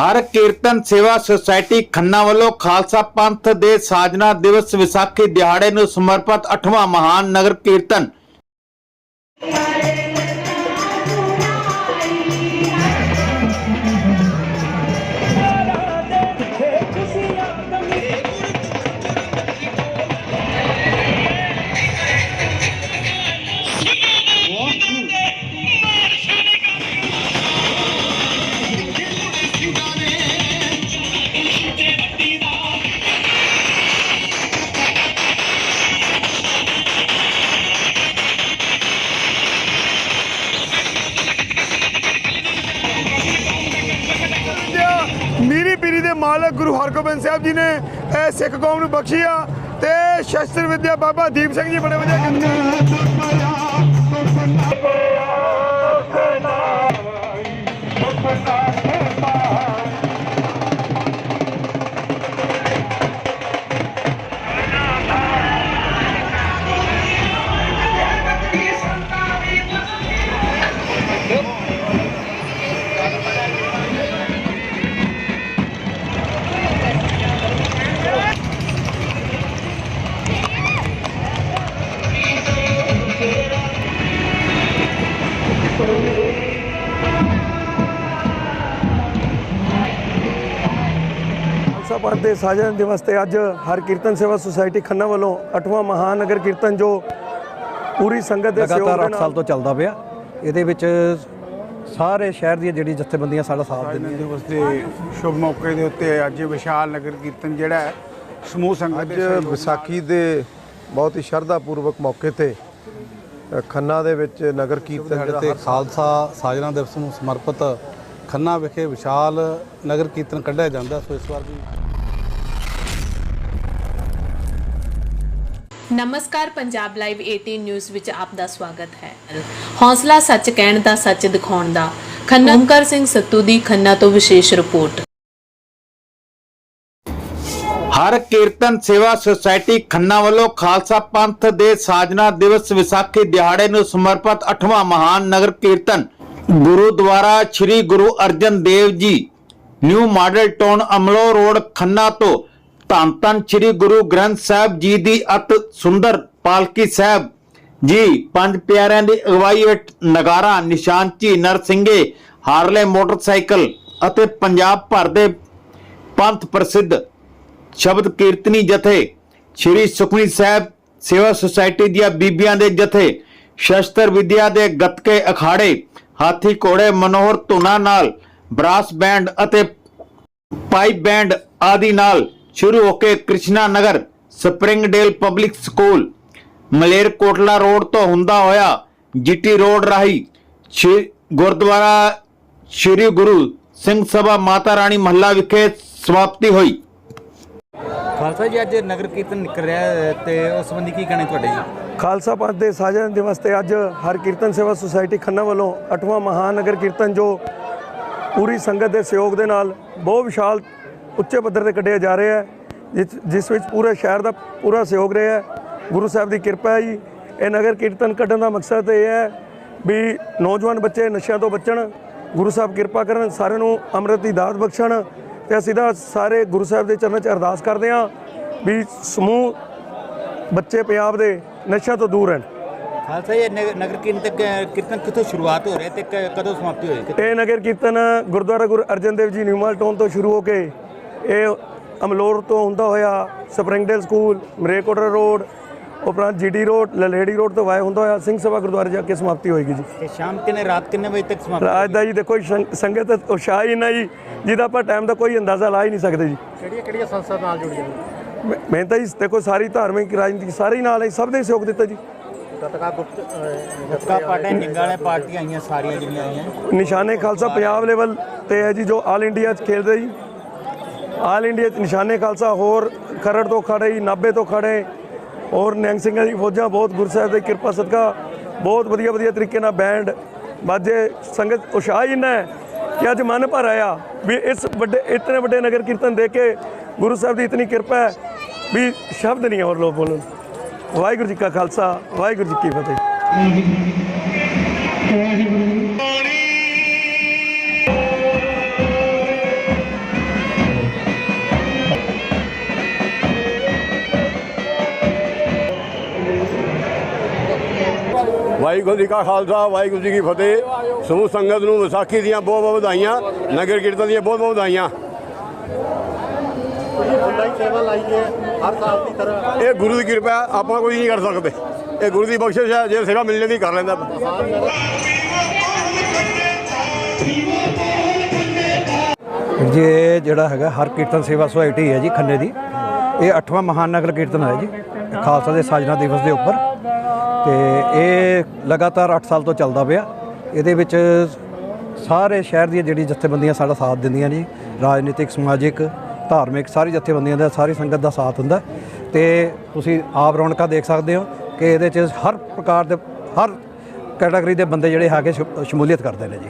ਹਰ ਕੀਰਤਨ ਸੇਵਾ ਸੁਸਾਇਟੀ ਖੰਨਾ ਵੱਲੋਂ ਖਾਲਸਾ ਪੰਥ ਦੇ ਸਾਜਨਾ ਦਿਵਸ ਵਿਸਾਖੀ ਦਿਹਾੜੇ ਨੂੰ ਸਮਰਪਿਤ 8ਵਾਂ ਮਹਾਨ ਨਗਰ ਕੀਰਤਨ। ਗੁਰੂ ਹਰਗੋਬਿੰਦ ਸਾਹਿਬ ਜੀ ਨੇ ਇਹ ਸਿੱਖ ਕੌਮ ਨੂੰ ਬਖਸ਼ੀ ਆ ਤੇ ਸ਼ਸਤਰ ਵਿਦਿਆ ਬਾਬਾ ਦੀਪ ਸਿੰਘ ਜੀ ਬੜੇ ਵਧੀਆ ਦੇ ਸਾਜਨ ਦਿਵਸ ਤੇ ਅੱਜ ਹਰ ਕੀਰਤਨ ਸੇਵਾ ਸੁਸਾਇਟੀ ਖੰਨਾ ਵੱਲੋਂ 8ਵਾਂ ਮਹਾਨਗਰ ਕੀਰਤਨ ਜੋ ਪੂਰੀ ਸੰਗਤ ਦੇ ਸਹਿਯੋਗ ਲਗਾਤਾਰ ਦੇ 8 ਸਾਲ ਤੋਂ ਚੱਲਦਾ ਪਿਆ। ਇਹਦੇ ਵਿੱਚ ਸਾਰੇ ਸ਼ਹਿਰ ਦੀਆਂ ਜਿਹੜੀ ਜਥੇਬੰਦੀਆਂ ਸਾਡਾ ਸਾਥ ਦਿੰਦੀਆਂ। ਦਿਵਸ ਦੇ ਸ਼ੁਭ ਮੌਕੇ ਦੇ ਉੱਤੇ ਅੱਜ ਵਿਸ਼ਾਲ ਨਗਰ ਕੀਰਤਨ ਜਿਹੜਾ ਹੈ ਸਮੂਹ ਸੰਗਤ ਅੱਜ ਵਿਸਾਖੀ ਦੇ ਬਹੁਤ ਹੀ ਸ਼ਰਧਾ ਪੂਰਵਕ ਮੌਕੇ ਤੇ ਖੰਨਾ ਦੇ ਵਿੱਚ ਨਗਰ ਕੀਰਤਨ ਹਰ ਖਾਲਸਾ ਸਾਜਨਾ ਦਿਵਸ ਨੂੰ ਸਮਰਪਿਤ ਖੰਨਾ ਵਿਖੇ ਵਿਸ਼ਾਲ ਨਗਰ ਕੀਰਤਨ ਕੱਢਿਆ ਜਾਂਦਾ। ਸੋ ਇਸ ਵਾਰ ਵੀ ਨਮਸਕਾਰ, ਪੰਜਾਬ ਲਾਈਵ 18 ਨਿਊਜ਼ ਵਿੱਚ ਆਪ ਦਾ ਸਵਾਗਤ ਹੈ। ਹੌਸਲਾ ਸੱਚ ਕਹਿਣ ਦਾ, ਸੱਚ ਦਿਖਾਉਣ ਦਾ। ਖੰਨਾ ਓਮਕਾਰ ਸਿੰਘ ਸੱਤੂ ਦੀ ਖੰਨਾ ਤੋਂ ਵਿਸ਼ੇਸ਼ ਰਿਪੋਰਟ। ਹਰ ਕੀਰਤਨ ਸੇਵਾ ਸੁਸਾਇਟੀ ਖੰਨਾ ਵੱਲੋਂ ਖਾਲਸਾ ਪੰਥ ਦੇ ਸਾਜਨਾ ਦਿਵਸ ਵਿਸਾਖੀ ਦਿਹਾੜੇ ਨੂੰ ਸਮਰਪਿਤ 8ਵਾਂ ਮਹਾਨ ਨਗਰ ਕੀਰਤਨ ਗੁਰੂਦੁਆਰਾ ਸ੍ਰੀ Guru Arjan Dev ji new model town Amloh road, Khanna ਤੋਂ ਧੰਨ ਧੰਨ ਸ੍ਰੀ ਗੁਰੂ ਗ੍ਰੰਥ ਸਾਹਿਬ ਜੀ ਦੀ ਅਤ ਸੁੰਦਰ ਪਾਲਕੀ ਸਾਹਿਬ। ਜੀ, ਪੰਜ ਪਿਆਰਿਆਂ ਦੀ ਅਗਵਾਈ ਵਿੱਚ ਨਗਾਰਾ ਨਿਸ਼ਾਨਚੀ ਨਰਸਿੰਘੇ, ਹਾਰਲੇ ਮੋਟਰਸਾਈਕਲ ਅਤੇ ਪੰਜਾਬ ਭਰ ਦੇ ਪੰਥ ਪ੍ਰਸਿੱਧ ਸ਼ਬਦ ਕੀਰਤਨੀ ਜਥੇ, ਸ਼੍ਰੀ ਸੁਖਮਨੀ ਸਾਹਿਬ ਸੇਵਾ ਸੁਸਾਇਟੀ ਦੀਆਂ ਬੀਬੀਆਂ ਦੇ ਜਥੇ, ਸ਼ਸਤਰ ਵਿਦਿਆ ਦੇ ਗੱਤਕੇ ਅਖਾੜੇ, ਹਾਥੀ ਘੋੜੇ, ਮਨੋਹਰ ਧੁਨਾ ਨਾਲ, ਬਰਾਸ ਬੈਂਡ ਅਤੇ ਪਾਈਪ ਬੈਂਡ ਆਦਿ ਨਾਲ ਸ਼ੁਰੂ ਹੋ ਕੇ Krishna Nagar Springdale public school Malerkotla road ਤੋਂ ਹੁੰਦਾ ਹੋਇਆ ਜੀਟੀ ਰੋਡ ਰਾਹੀਂ ਗੁਰਦੁਆਰਾ ਸ਼੍ਰੀ ਗੁਰੂ ਸਿੰਘ ਸਭਾ ਮਾਤਾ ਰਾਣੀ ਮਹੱਲਾ ਵਿਖੇ ਸਮਾਪਤੀ ਹੋਈ। ਖਾਲਸਾ ਜੀ ਅੱਜ ਨਗਰ ਕੀਰਤਨ ਨਿਕਲ ਰਿਹਾ ਹੈ ਤੇ ਉਸ ਸੰਬੰਧੀ ਕੀ ਕਹਿਣਾ ਤੁਹਾਡੇ ਜੀ? ਖਾਲਸਾ ਪੰਥ ਦੇ ਸਾਜਨ ਦਿਵਸ ਤੇ ਅੱਜ ਹਰ ਕੀਰਤਨ ਸੇਵਾ ਸੁਸਾਇਟੀ ਖੰਨਾ ਵੱਲੋਂ 8ਵਾਂ ਮਹਾਨਗਰ ਕੀਰਤਨ ਜੋ ਪੂਰੀ ਸੰਗਤ ਦੇ ਸਹਿਯੋਗ ਦੇ ਨਾਲ ਬਹੁਤ ਵਿਸ਼ਾਲ ਉੱਚੇ ਪੱਧਰ ਤੇ ਕੱਢਿਆ ਜਾ ਰਿਹਾ ਹੈ ਜਿਸ ਜਿਸ ਵਿੱਚ ਪੂਰੇ ਸ਼ਹਿਰ ਦਾ ਪੂਰਾ ਸਹਿਯੋਗ ਰਿਹਾ ਹੈ। ਗੁਰੂ ਸਾਹਿਬ ਦੀ ਕਿਰਪਾ ਹੈ ਜੀ। ਇਹ ਨਗਰ ਕੀਰਤਨ ਕੱਢਣ ਦਾ ਮਕਸਦ ਇਹ ਹੈ ਵੀ ਨੌਜਵਾਨ ਬੱਚੇ ਨਸ਼ਿਆਂ ਤੋਂ ਬਚਣ ਗੁਰੂ ਸਾਹਿਬ ਕਿਰਪਾ ਕਰਨ ਸਾਰਿਆਂ ਨੂੰ ਅੰਮ੍ਰਿਤ ਦੀ ਦਾਤ ਬਖਸ਼ਣ ਤੇ ਅਸੀਂ ਤਾਂ ਸਾਰੇ ਗੁਰੂ ਸਾਹਿਬ ਦੇ ਚਰਨਾਂ 'ਚ ਅਰਦਾਸ ਕਰਦੇ ਹਾਂ ਵੀ ਸਮੂਹ ਬੱਚੇ ਪੰਜਾਬ ਦੇ ਨਸ਼ਿਆਂ ਤੋਂ ਦੂਰ ਰਹਿਣ। ਖਾਲਸਾ ਜੀ ਇਹ ਨਗਰ ਕੀਰਤਨ ਤੇ ਕਿੱਥੋਂ ਸ਼ੁਰੂਆਤ ਹੋ ਰਿਹਾ ਤੇ ਕ- ਕਦੋਂ ਸਮਾਪਤੀ ਹੋਏਗੀ ਇਹ ਨਗਰ ਕੀਰਤਨ ਗੁਰਦੁਆਰਾ ਗੁਰੂ ਅਰਜਨ ਦੇਵ ਜੀ ਨਿਊਮਾਲ ਟਾਊਨ ਤੋਂ ਸ਼ੁਰੂ ਹੋ ਕੇ ਇਹ ਅਮਲੋਰ ਤੋਂ ਹੁੰਦਾ ਹੋਇਆ ਸਪਰਿੰਗਡੇਲ ਸਕੂਲ ਮਰੇਕੋਟਰ ਰੋਡ ਉਪਰੰਤ ਜੀਡੀ ਰੋਡ ਲਲੇੜੀ ਰੋਡ ਤੋਂ ਵਾਏ ਹੁੰਦਾ ਹੋਇਆ ਸਿੰਘ ਸਭਾ ਗੁਰਦੁਆਰੇ ਜਾ ਕੇ ਸਮਾਪਤੀ ਹੋਏਗੀ ਜੀ। ਤੇ ਸ਼ਾਮ ਕਿੰਨੇ ਰਾਤ ਕਿੰਨੇ ਵਜੇ ਤੱਕ ਸਮਾਪਤੀ ਰਾਜ ਦਾ ਜੀ ਦੇਖੋ ਸੰਗਤ ਦਾ ਉਤਸ਼ਾਹ ਹੀ ਨਾ ਜੀ ਜਿਹਦਾ ਆਪਾਂ ਟਾਈਮ ਦਾ ਕੋਈ ਅੰਦਾਜ਼ਾ ਲਾ ਹੀ ਨਹੀਂ ਸਕਦੇ ਜੀ। ਕਿਹੜੀਆਂ ਕਿਹੜੀਆਂ ਸੰਸਥਾ ਨਾਲ ਜੁੜੀਆਂ ਨੇ ਮੈਂ- ਮੈਂ ਤਾਂ ਜੀ ਦੇਖੋ ਸਾਰੀ ਧਾਰਮਿਕ ਰਾਜਨੀਤਿਕ ਸਾਰੇ ਹੀ ਨਾਲ ਹੈ ਸਭ ਨੇ ਸਹਿਯੋਗ ਦਿੱਤਾ ਜੀ। ਗਤਕਾ ਗੁਪਤ ਗਤਕਾ ਪਾਰਟੀਆਂ ਨਿੰਗਾਲੇ ਪਾਰਟੀਆਂ ਆਈਆਂ ਸਾਰੀਆਂ ਜਿਹੜੀਆਂ ਆਈਆਂ। ਨਿਸ਼ਾਨੇ ਖਾਲਸਾ ਪੰਜਾਬ ਲੈਵਲ ਤੇ ਹੈ ਜੀ ਜੋ ਆਲ ਇੰਡੀਆ ਚ ਖੇਡਦੇ ਜੀ। ਆਲ ਇੰਡੀਆ ਚ ਨਿਸ਼ਾਨੇ ਖਾਲਸਾ, ਹੋਰ ਖਰੜ ਤੋਂ ਖੜੇ ਜੀ ਨਾਭੇ ਤੋਂ ਖੜੇ ਔਰ ਨਿਹੰਗ ਸਿੰਘਾਂ ਦੀ ਫੌਜਾਂ, ਬਹੁਤ ਗੁਰਸਾਹਿਬ ਦੀ ਕਿਰਪਾ ਸਦਕਾ, ਬਹੁਤ ਵਧੀਆ ਵਧੀਆ ਤਰੀਕੇ ਨਾਲ ਬੈਂਡ ਬਾਜੇ ਸੰਗਤ ਉਸ਼ਾਹ ਇੰਨਾ ਹੈ ਕਿ ਅੱਜ ਮਨ ਭਰ ਆਇਆ ਵੀ ਇਸ ਵੱਡੇ, ਇਤਨੇ ਵੱਡੇ ਨਗਰ ਕੀਰਤਨ ਦੇਖ ਕੇ ਗੁਰੂ ਸਾਹਿਬ ਦੀ ਇਤਨੀ ਕਿਰਪਾ ਹੈ ਵੀ ਸ਼ਬਦ ਨਹੀਂ ਹੋਰ ਲੋਕ ਬੋਲਣ। ਵਾਹਿਗੁਰੂ ਜੀ ਕਾ ਖਾਲਸਾ, ਵਾਹਿਗੁਰੂ ਜੀ ਕੀ ਫਤਿਹ। ਵਾਹਿਗੁਰੂ ਜੀ ਕਾ ਖਾਲਸਾ ਵਾਹਿਗੁਰੂ ਜੀ ਕੀ ਫਤਿਹ। ਸਮੂਹ ਸੰਗਤ ਨੂੰ ਵਿਸਾਖੀ ਦੀਆਂ ਬਹੁਤ ਬਹੁਤ ਵਧਾਈਆਂ ਨਗਰ ਕੀਰਤਨ ਦੀਆਂ ਬਹੁਤ ਬਹੁਤ ਵਧਾਈਆਂ। ਇਹ ਗੁਰੂ ਦੀ ਕਿਰਪਾ ਆਪਾਂ ਕੋਈ ਨਹੀਂ ਕਰ ਸਕਦੇ। ਇਹ ਗੁਰੂ ਦੀ ਬਖਸ਼ਿਸ਼ ਹੈ ਜੇ ਸੇਵਾ ਮਿਲਣੀ ਦੀ ਕਰ ਲੈਂਦਾ। ਜੀ ਇਹ ਜਿਹੜਾ ਹੈਗਾ ਹਰ ਕੀਰਤਨ ਸੇਵਾ ਸੁਸਾਇਟੀ ਹੈ ਜੀ ਖੰਨੇ ਦੀ। ਇਹ 8ਵਾਂ ਮਹਾਨ ਨਗਰ ਕੀਰਤਨ ਹੈ ਜੀ ਖਾਲਸਾ ਦੇ ਸਾਜਨਾ ਦਿਵਸ ਦੇ ਉੱਪਰ। ਤੇ ਇਹ ਲਗਾਤਾਰ 8 ਸਾਲ ਤੋਂ ਚੱਲਦਾ ਪਿਆ। ਇਹਦੇ ਵਿੱਚ ਸਾਰੇ ਸ਼ਹਿਰ ਦੀਆਂ ਜਿਹੜੀ ਜਥੇਬੰਦੀਆਂ ਸਾਡਾ ਸਾਥ ਦਿੰਦੀਆਂ ਜੀ ਰਾਜਨੀਤਿਕ ਸਮਾਜਿਕ ਧਾਰਮਿਕ ਸਾਰੀ ਜਥੇਬੰਦੀਆਂ ਦਾ ਸਾਰੀ ਸੰਗਤ ਦਾ ਸਾਥ ਹੁੰਦਾ। ਤੇ ਤੁਸੀਂ ਆਪ ਰੌਣਕਾਂ ਦੇਖ ਸਕਦੇ ਹੋ ਕਿ ਇਹਦੇ 'ਚ ਹਰ ਪ੍ਰਕਾਰ ਦੇ ਹਰ ਕੈਟਾਗਰੀ ਦੇ ਬੰਦੇ ਜਿਹੜੇ ਹੈਗੇ ਸ਼ਮ- ਸ਼ਮੂਲੀਅਤ ਕਰਦੇ ਨੇ ਜੀ।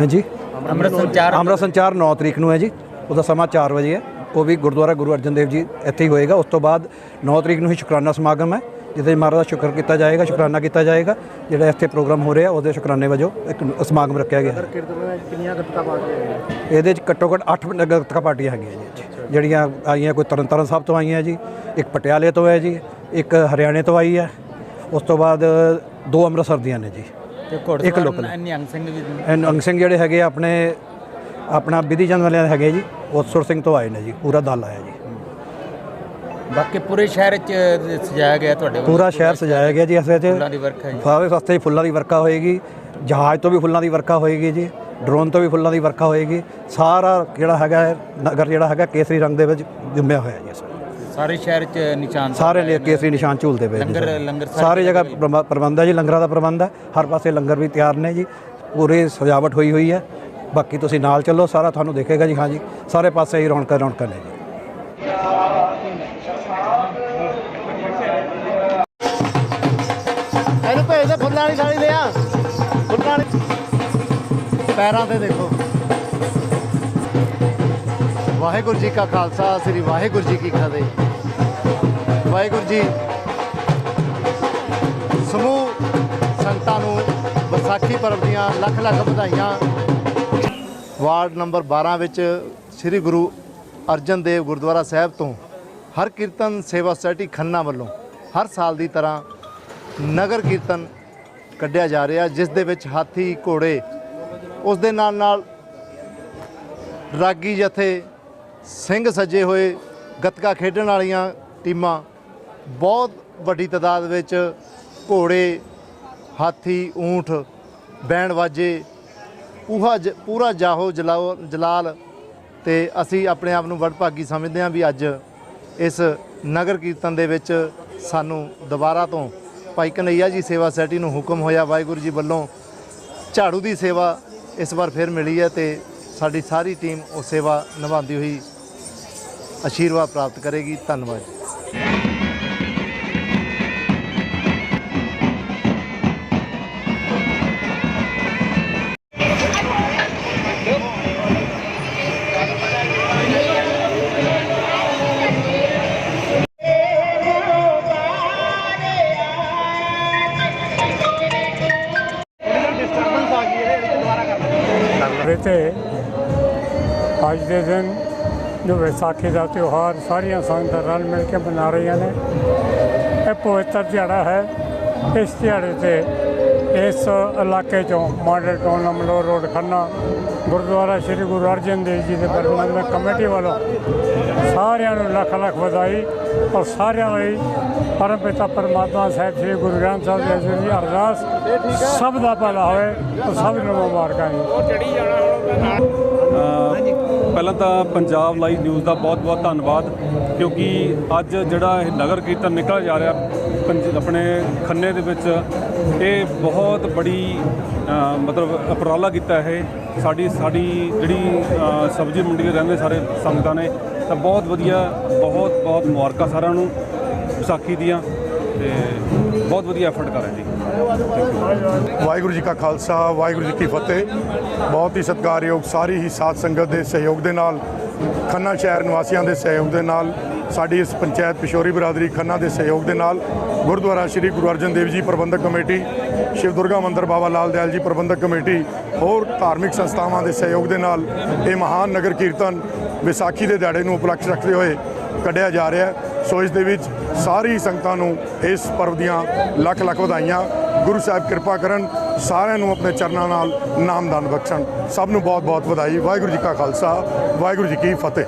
ਹਾਂਜੀ। ਅੰਮ੍ਰਿਤ ਸੰਚਾਰ ਅੰਮ੍ਰਿਤ ਸੰਚਾਰ 9 ਤਰੀਕ ਨੂੰ ਹੈ ਜੀ। ਉਹਦਾ ਸਮਾਂ 4 ਵਜੇ ਹੈ। ਉਹ ਵੀ ਗੁਰਦੁਆਰਾ ਗੁਰੂ ਅਰਜਨ ਦੇਵ ਜੀ ਇੱਥੇ ਹੀ ਹੋਏਗਾ ਉਸ ਤੋਂ ਬਾਅਦ 9 ਤਰੀਕ ਨੂੰ ਹੀ ਸ਼ੁਕਰਾਨਾ ਸਮਾਗਮ ਹੈ 'ਚ ਮਹਾਰਾਜ ਦਾ ਸ਼ੁਕਰ ਕੀਤਾ ਜਾਏਗਾ ਸ਼ੁਕਰਾਨਾ ਕੀਤਾ ਜਾਏਗਾ ਜਿਹੜਾ ਇੱਥੇ ਪ੍ਰੋਗਰਾਮ ਹੋ ਰਿਹਾ ਉਹਦੇ ਸ਼ੁਕਰਾਨੇ ਵਜੋਂ ਇੱਕ ਸਮਾਗਮ ਰੱਖਿਆ ਗਿਆ ਹੈ ਕਿੰਨੀਆਂ ਗੱਤਕਾ ਪਾਰਟੀਆਂ ਇਹਦੇ 'ਚ ਘੱਟੋ ਘੱਟ 8 ਗੱਤਕਾ ਪਾਰਟੀਆਂ ਹੈਗੀਆਂ ਜੀ। ਜਿਹੜੀਆਂ ਆਈਆਂ ਕੋਈ ਤਰਨਤਾਰਨ ਸਾਹਿਬ ਤੋਂ ਆਈਆਂ ਜੀ ਇੱਕ ਪਟਿਆਲੇ ਤੋਂ ਹੈ ਜੀ ਇੱਕ ਹਰਿਆਣੇ ਤੋਂ ਆਈ ਹੈ ਉਸ ਤੋਂ ਬਾਅਦ ਦੋ ਅੰਮ੍ਰਿਤਸਰ ਦੀਆਂ ਨੇ ਜੀ ਇੱਕ local। ਨਿਹੰਗ ਸਿੰਘ ਵੀ ਐਨ ਅੰਗ ਸਿੰਘ ਜਿਹੜੇ ਹੈਗੇ ਆਪਣੇ ਆਪਣਾ ਵਿਧੀ ਚੰਦ ਵਾਲਿਆਂ ਦੇ ਹੈਗੇ ਜੀ ਉਹ ਸੁਰ ਸਿੰਘ ਤੋਂ ਆਏ ਨੇ ਜੀ ਪੂਰਾ ਦਲ ਆਇਆ ਜੀ ਬਾਕੀ ਪੂਰੇ ਸ਼ਹਿਰ 'ਚ ਸਜਾਇਆ ਗਿਆ ਤੁਹਾਡੇ ਵੱਲੋਂ। ਪੂਰਾ ਸ਼ਹਿਰ ਸਜਾਇਆ ਗਿਆ ਜੀ ਅਸੇ ਚ ਫੁੱਲਾਂ ਦੀ ਵਰਖਾ ਜੀ ਸਾਰੇ ਰਸਤੇ 'ਚ ਫੁੱਲਾਂ ਦੀ ਵਰਖਾ ਹੋਏਗੀ ਜਹਾਜ਼ ਤੋਂ ਵੀ ਫੁੱਲਾਂ ਦੀ ਵਰਖਾ ਹੋਏਗੀ ਜੀ ਡਰੋਨ ਤੋਂ ਵੀ ਫੁੱਲਾਂ ਦੀ ਵਰਖਾ ਹੋਏਗੀ ਸਾਰਾ ਜਿਹੜਾ ਹੈਗਾ ਹੈ, ਨਗਰ ਜਿਹੜਾ ਹੈਗਾ ਕੇਸਰੀ ਰੰਗ ਦੇ ਵਿੱਚ ਜੁੰਮਿਆ ਹੋਇਆ ਜੀ ਸਾਰਾ। ਸਾਰੇ ਸ਼ਹਿਰ 'ਚ ਨਿਸ਼ਾਨ ਸਾਰੇ ਲਈ ਕੇਸਰੀ ਨਿਸ਼ਾਨ ਝੂਲਦੇ ਪਏ ਲੰਗਰ- ਸਾਰੇ। ਲੰਗਰ ਸਾਰੇ ਸਾਰੇ ਜਗ੍ਹਾ ਪ੍ਰਬੰ- ਪ੍ਰਬੰਧ ਹੈ ਜੀ ਲੰਗਰਾਂ ਦਾ ਪ੍ਰਬੰਧ ਹੈ ਹਰ ਪਾਸੇ ਲੰਗਰ ਵੀ ਤਿਆਰ ਨੇ ਜੀ ਪੂਰੀ ਸਜਾਵਟ ਹੋਈ ਹੋਈ ਹੈ ਬਾਕੀ ਤੁਸੀਂ ਨਾਲ ਚੱਲੋ, ਸਾਰਾ ਤੁਹਾਨੂੰ ਦੇਖੇਗਾ ਜੀ, ਹਾਂ ਜੀ। ਸਾਰੇ ਪਾਸੇ ਹੀ ਰੌਣਕਾਂ ਰੌਣਕਾਂ ਨੇ ਜੀ। ਇਹਨੂੰ ਭੇਜ ਦੇ ਫੁੱਲਾਂ ਵਾਲੀ ਸਾੜੀ ਲਿਆ। ਫੁੱਲਾਂ ਵਾਲੀ ਪੈਰਾਂ ਤੇ ਦੇਖੋ। ਵਾਹਿਗੁਰੂ ਜੀ ਕਾ ਖਾਲਸਾ, ਸ੍ਰੀ ਵਾਹਿਗੁਰੂ ਜੀ ਕੀ ਫਤਿਹ। ਵਾਹਿਗੁਰੂ ਜੀ, ਸਮੂਹ ਸੰਗਤਾਂ ਨੂੰ ਵਿਸਾਖੀ ਪਰਬ ਦੀਆਂ ਲੱਖ ਲੱਖ ਵਧਾਈਆਂ। ਵਾਰਡ ਨੰਬਰ 12 ਵਿੱਚ ਸ੍ਰੀ ਗੁਰੂ ਅਰਜਨ ਦੇਵ ਗੁਰਦੁਆਰਾ ਸਾਹਿਬ ਤੋਂ ਹਰ ਕੀਰਤਨ ਸੇਵਾ ਸੁਸਾਇਟੀ ਖੰਨਾ ਵੱਲੋਂ ਹਰ ਸਾਲ ਦੀ ਤਰ੍ਹਾਂ ਨਗਰ ਕੀਰਤਨ ਕੱਢਿਆ ਜਾ ਰਿਹਾ, ਜਿਸ ਦੇ ਵਿੱਚ ਹਾਥੀ, ਘੋੜੇ, ਉਸ ਦੇ ਨਾਲ ਨਾਲ ਰਾਗੀ ਜਥੇ, ਸਿੰਘ ਸੱਜੇ ਹੋਏ, ਗੱਤਕਾ ਖੇਡਣ ਵਾਲੀਆਂ ਟੀਮਾਂ, ਬਹੁਤ ਵੱਡੀ ਤਾਦਾਦ ਵਿੱਚ ਘੋੜੇ, ਹਾਥੀ, ਊਂਠ, ਬੈਂਡ ਵਾਜੇ ਪੂਹਾ ਜ- ਪੂਰਾ ਜਾਹੋ ਜਲਾਓ ਜਲਾਲ ਤੇ ਅਸੀਂ ਆਪਣੇ ਆਪ ਨੂੰ ਵਡਭਾਗੀ ਸਮਝਦੇ ਹਾਂ ਵੀ ਅੱਜ ਇਸ ਨਗਰ ਕੀਰਤਨ ਦੇ ਵਿੱਚ ਸਾਨੂੰ ਦੁਬਾਰਾ ਤੋਂ ਭਾਈ ਕਨਈਆ ਜੀ ਸੇਵਾ ਸੈਟੀ ਨੂੰ ਹੁਕਮ ਹੋਇਆ, ਵਾਹਿਗੁਰੂ ਜੀ ਵੱਲੋਂ ਝਾੜੂ ਦੀ ਸੇਵਾ ਇਸ ਵਾਰ ਫਿਰ ਮਿਲੀ ਹੈ ਤੇ ਸਾਡੀ ਸਾਰੀ ਟੀਮ ਉਹ ਸੇਵਾ ਨਿਭਾਉਂਦੀ ਹੋਈ ਆਸ਼ੀਰਵਾਦ ਪ੍ਰਾਪਤ ਕਰੇਗੀ। ਧੰਨਵਾਦ ਵਿਸਾਖੀ ਦਾ ਤਿਉਹਾਰ, ਸਾਰੀਆਂ ਸੰਗਤਾਂ ਰਲ ਮਿਲ ਕੇ ਮਨਾ ਰਹੀਆਂ ਨੇ। ਇਹ ਪਵਿੱਤਰ ਦਿਹਾੜਾ ਹੈ। ਇਸ ਦਿਹਾੜੇ ਤੇ ਇਸ ਇਲਾਕੇ ਚੋਂ model town Amloh road Khanna, Gurdwara Sri Guru Arjan Dev ji ਦੇ ਪ੍ਰਬੰਧਕ ਕਮੇਟੀ ਵੱਲੋਂ ਸਾਰਿਆਂ ਨੂੰ ਲੱਖ ਲੱਖ ਵਧਾਈ ਔਰ ਸਾਰਿਆਂ ਲਈ ਪਰਮ ਪਿਤਾ ਪਰਮਾਤਮਾ ਸਾਹਿਬ ਸ੍ਰੀ ਗੁਰੂ ਗ੍ਰੰਥ ਸਾਹਿਬ ਜੀ ਦੀ ਅਰਦਾਸ ਸਭ ਦਾ ਭਲਾ ਹੋਵੇ ਤੇ ਸਭ ਨੂੰ ਮੁਬਾਰਕਾਂ ਜੀ। ਪਹਿਲਾਂ ਤਾਂ ਪੰਜਾਬ ਲਾਈਵ ਨਿਊਜ਼ ਦਾ ਬਹੁਤ-ਬਹੁਤ ਧੰਨਵਾਦ ਕਿਉਂਕਿ ਅੱਜ ਜਿਹੜਾ ਇਹ ਨਗਰ ਕੀਰਤਨ ਨਿਕਲ ਜਾ ਰਿਹਾ ਆਪਣੇ ਖੰਨੇ ਦੇ ਵਿੱਚ ਇਹ ਬਹੁਤ ਬੜੀ ਮਤਲਬ ਉਪਰਾਲਾ ਕੀਤਾ ਹੈ ਸਾਡੀ ਸਾਡੀ ਜਿਹੜੀ ਸਬਜ਼ੀ ਮੰਡੀ ਦੇ ਰਹਿੰਦੇ ਸਾਰੇ ਸੰਗਤਾਂ ਨੇ ਤਾਂ ਬਹੁਤ ਵਧੀਆ ਬਹੁਤ ਬਹੁਤ ਮੁਬਾਰਕਾਂ ਸਾਰਿਆਂ ਨੂੰ। ਵਿਸਾਖੀ ਦੀਆਂ ਤੇ ਬਹੁਤ ਵਧੀਆ ਐਫਰਟ ਕਰ ਰਹੇ ਜੀ। ਵਾਹਿਗੁਰੂ ਜੀ ਕਾ ਖਾਲਸਾ, ਵਾਹਿਗੁਰੂ ਜੀ ਕੀ ਫਤਿਹ। ਬਹੁਤ ਹੀ ਸਤਿਕਾਰਯੋਗ ਸਾਰੀ ਹੀ ਸਾਥ ਸੰਗਤ ਦੇ ਸਹਿਯੋਗ ਦੇ ਨਾਲ, ਖੰਨਾ ਸ਼ਹਿਰ ਨਿਵਾਸੀਆਂ ਦੇ ਸਹਿਯੋਗ ਦੇ ਨਾਲ, ਸਾਡੀ ਇਸ ਪੰਚਾਇਤ ਪਿਸ਼ੋਰੀ ਬਰਾਦਰੀ ਖੰਨਾ ਦੇ ਸਹਿਯੋਗ ਦੇ ਨਾਲ, ਗੁਰਦੁਆਰਾ ਸ੍ਰੀ ਗੁਰੂ ਅਰਜਨ ਦੇਵ ਜੀ ਪ੍ਰਬੰਧਕ ਕਮੇਟੀ, ਸ਼ਿਵ ਦੁਰਗਾ ਮੰਦਿਰ ਬਾਬਾ ਲਾਲ ਦਿਆਲ ਜੀ ਪ੍ਰਬੰਧਕ ਕਮੇਟੀ, ਹੋਰ ਧਾਰਮਿਕ ਸੰਸਥਾਵਾਂ ਦੇ ਸਹਿਯੋਗ ਦੇ ਨਾਲ, ਇਹ ਮਹਾਨ ਨਗਰ ਕੀਰਤਨ ਵਿਸਾਖੀ ਦੇ ਦਿਹਾੜੇ ਨੂੰ ਉਪਲਕਸ਼ ਰੱਖਦੇ ਹੋਏ ਕੱਢਿਆ ਜਾ ਰਿਹਾ ਹੈ। ਸੋ ਇਸ ਦੇ ਵਿੱਚ ਸਾਰੀ ਸੰਗਤਾਂ ਨੂੰ ਇਸ ਪਰਵ ਦੀਆਂ ਲੱਖ ਲੱਖ ਵਧਾਈਆਂ। ਗੁਰੂ ਸਾਹਿਬ ਕਿਰਪਾ ਕਰਨ, ਸਾਰਿਆਂ ਨੂੰ ਆਪਣੇ ਚਰਨਾਂ ਨਾਲ ਨਾਮਦਾਨ ਬਖਸ਼ਣ। ਸਭ ਨੂੰ ਬਹੁਤ ਬਹੁਤ ਵਧਾਈ। ਵਾਹਿਗੁਰੂ ਜੀ ਕਾ ਖਾਲਸਾ, ਵਾਹਿਗੁਰੂ ਜੀ ਕੀ ਫਤਿਹ।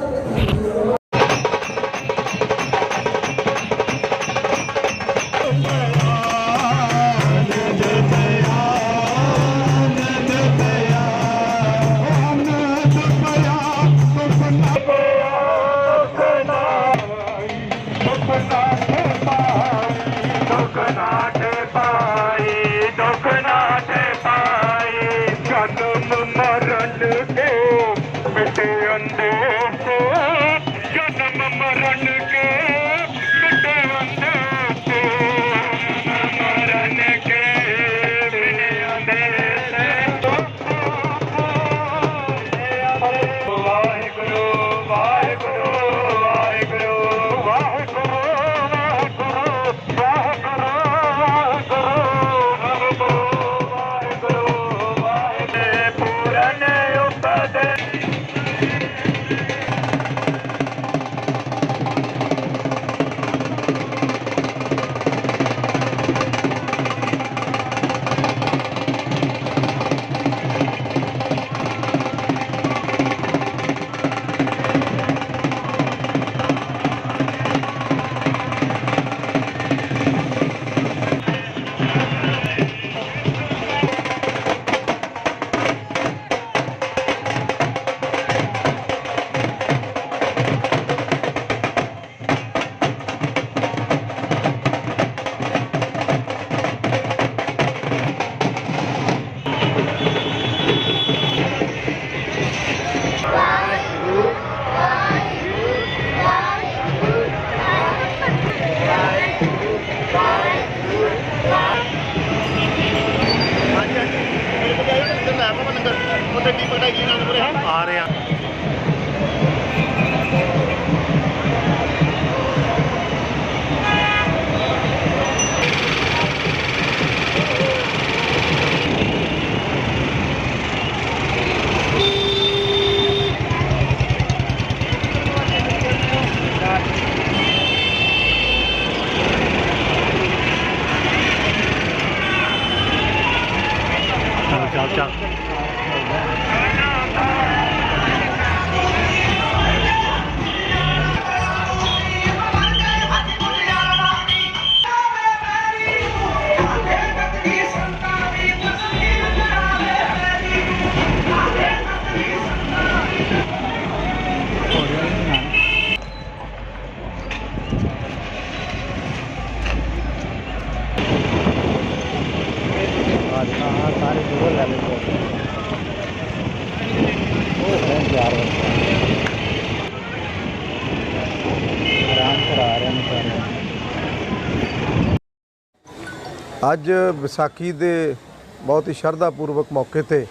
ਅੱਜ ਵਿਸਾਖੀ ਦੇ ਬਹੁਤ ਹੀ ਸ਼ਰਧਾ ਪੂਰਵਕ ਮੌਕੇ ਤੇ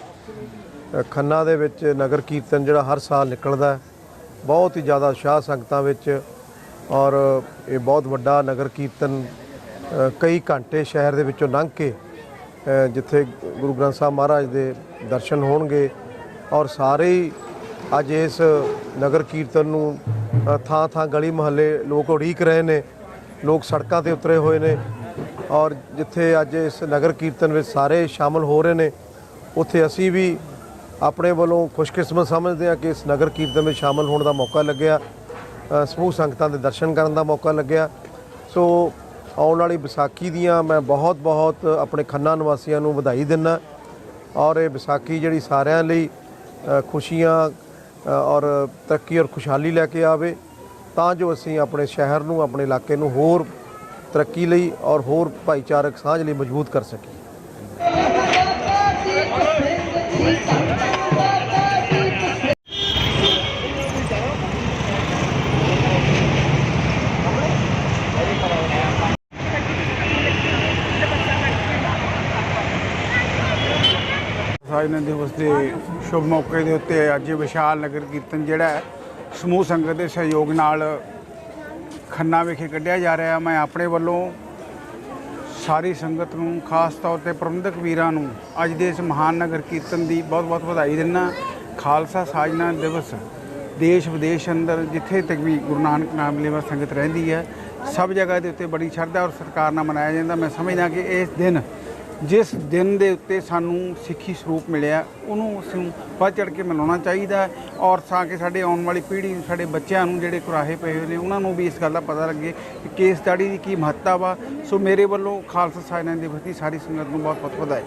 ਖੰਨਾ ਦੇ ਵਿੱਚ ਨਗਰ ਕੀਰਤਨ ਜਿਹੜਾ ਹਰ ਸਾਲ ਨਿਕਲਦਾ ਬਹੁਤ ਹੀ ਜ਼ਿਆਦਾ ਉਤਸ਼ਾਹ ਸੰਗਤਾਂ ਵਿੱਚ ਔਰ ਇਹ ਬਹੁਤ ਵੱਡਾ ਨਗਰ ਕੀਰਤਨ ਕਈ ਘੰਟੇ ਸ਼ਹਿਰ ਦੇ ਵਿੱਚੋਂ ਲੰਘ ਕੇ ਜਿੱਥੇ ਗੁਰੂ ਗ੍ਰੰਥ ਸਾਹਿਬ ਮਹਾਰਾਜ ਦੇ ਦਰਸ਼ਨ ਹੋਣਗੇ ਔਰ ਸਾਰੇ ਹੀ ਅੱਜ ਇਸ ਨਗਰ ਕੀਰਤਨ ਨੂੰ ਥਾਂ ਥਾਂ ਗਲੀ ਮੁਹੱਲੇ ਲੋਕ ਉਡੀਕ ਰਹੇ ਨੇ, ਲੋਕ ਸੜਕਾਂ ਤੇ ਉਤਰੇ ਹੋਏ ਨੇ। ਔਰ ਜਿੱਥੇ ਅੱਜ ਇਸ ਨਗਰ ਕੀਰਤਨ ਵਿੱਚ ਸਾਰੇ ਸ਼ਾਮਲ ਹੋ ਰਹੇ ਨੇ, ਉੱਥੇ ਅਸੀਂ ਵੀ ਆਪਣੇ ਵੱਲੋਂ ਖੁਸ਼ਕਿਸਮਤ ਸਮਝਦੇ ਹਾਂ ਕਿ ਇਸ ਨਗਰ ਕੀਰਤਨ ਵਿੱਚ ਸ਼ਾਮਲ ਹੋਣ ਦਾ ਮੌਕਾ ਲੱਗਿਆ। ਸਮੂਹ ਸੰਗਤਾਂ ਦੇ ਦਰਸ਼ਨ ਕਰਨ ਦਾ ਮੌਕਾ ਲੱਗਿਆ। ਸੋ ਆਉਣ ਵਾਲੀ ਵਿਸਾਖੀ ਦੀਆਂ ਮੈਂ ਬਹੁਤ ਬਹੁਤ ਆਪਣੇ ਖੰਨਾ ਨਿਵਾਸੀਆਂ ਨੂੰ ਵਧਾਈ ਦਿੰਦਾ ਔਰ ਇਹ ਵਿਸਾਖੀ ਜਿਹੜੀ ਸਾਰਿਆਂ ਲਈ ਖੁਸ਼ੀਆਂ ਔਰ ਤਰੱਕੀ ਔਰ ਖੁਸ਼ਹਾਲੀ ਲੈ ਕੇ ਆਵੇ, ਤਾਂ ਜੋ ਅਸੀਂ ਆਪਣੇ ਸ਼ਹਿਰ ਨੂੰ, ਆਪਣੇ ਇਲਾਕੇ ਨੂੰ ਹੋਰ ਤਰੱਕੀ ਲਈ ਔਰ ਹੋਰ ਭਾਈਚਾਰਕ ਸਾਂਝ ਲਈ ਮਜ਼ਬੂਤ ਕਰ ਸਕੀਏ ਸਾਜਨਾ ਦਿਵਸ ਦੇ ਸ਼ੁਭ ਮੌਕੇ ਦੇ ਉੱਤੇ ਅੱਜ ਵਿਸ਼ਾਲ ਨਗਰ ਕੀਰਤਨ ਜਿਹੜਾ ਸਮੂਹ ਸੰਗਤ ਦੇ ਸਹਿਯੋਗ ਨਾਲ ਖੰਨਾ ਵਿਖੇ ਕੱਢਿਆ ਜਾ ਰਿਹਾ। ਮੈਂ ਆਪਣੇ ਵੱਲੋਂ ਸਾਰੀ ਸੰਗਤ ਨੂੰ, ਖਾਸ ਤੌਰ ਤੇ ਪ੍ਰਬੰਧਕ ਵੀਰਾਂ ਨੂੰ, ਅੱਜ ਦੇ ਇਸ ਮਹਾਨ ਨਗਰ ਕੀਰਤਨ ਦੀ ਬਹੁਤ-ਬਹੁਤ ਵਧਾਈ ਦਿੰਦਾ ਖਾਲਸਾ ਸਾਜਨਾ ਦਿਵਸ ਦੇਸ਼ ਵਿਦੇਸ਼ ਅੰਦਰ ਜਿੱਥੇ ਤੱਕ ਵੀ ਗੁਰੂ ਨਾਨਕ ਨਾਮ ਲੈਵਾ ਸੰਗਤ ਰਹਿੰਦੀ ਹੈ, ਸਭ ਜਗ੍ਹਾ ਦੇ ਉੱਤੇ ਬੜੀ ਸ਼ਰਧਾ ਔਰ ਸਤਿਕਾਰ ਨਾਲ ਮਨਾਇਆ ਜਾਂਦਾ। ਮੈਂ ਸਮਝਦਾ ਕਿ ਇਸ ਦਿਨ ਜਿਸ ਦਿਨ ਦੇ ਉੱਤੇ ਸਾਨੂੰ ਸਿੱਖੀ ਸਰੂਪ ਮਿਲਿਆ, ਉਹਨੂੰ ਅਸੀਂ ਵੱਧ ਚੜ ਕੇ ਮਨਾਉਣਾ ਚਾਹੀਦਾ ਔਰ ਤਾਂ ਕਿ ਸਾਡੇ ਆਉਣ ਵਾਲੀ ਪੀੜ੍ਹੀ ਨੂੰ, ਸਾਡੇ ਬੱਚਿਆਂ ਨੂੰ ਜਿਹੜੇ ਕੁਰਾਹੇ ਪਏ ਹੋਏ ਨੇ, ਉਹਨਾਂ ਨੂੰ ਵੀ ਇਸ ਗੱਲ ਦਾ ਪਤਾ ਲੱਗੇ ਕਿ ਕੇਸ ਸਟੱਡੀ ਦੀ ਕੀ ਮਹੱਤਤਾ ਵਾ। ਸੋ ਮੇਰੇ ਵੱਲੋਂ ਖਾਲਸਾ ਸਾਜਨਾ ਦੇ ਪ੍ਰਤੀ ਸਾਰੀ ਸੰਗਤ ਨੂੰ ਬਹੁਤ ਬਹੁਤ ਵਧਾਈ।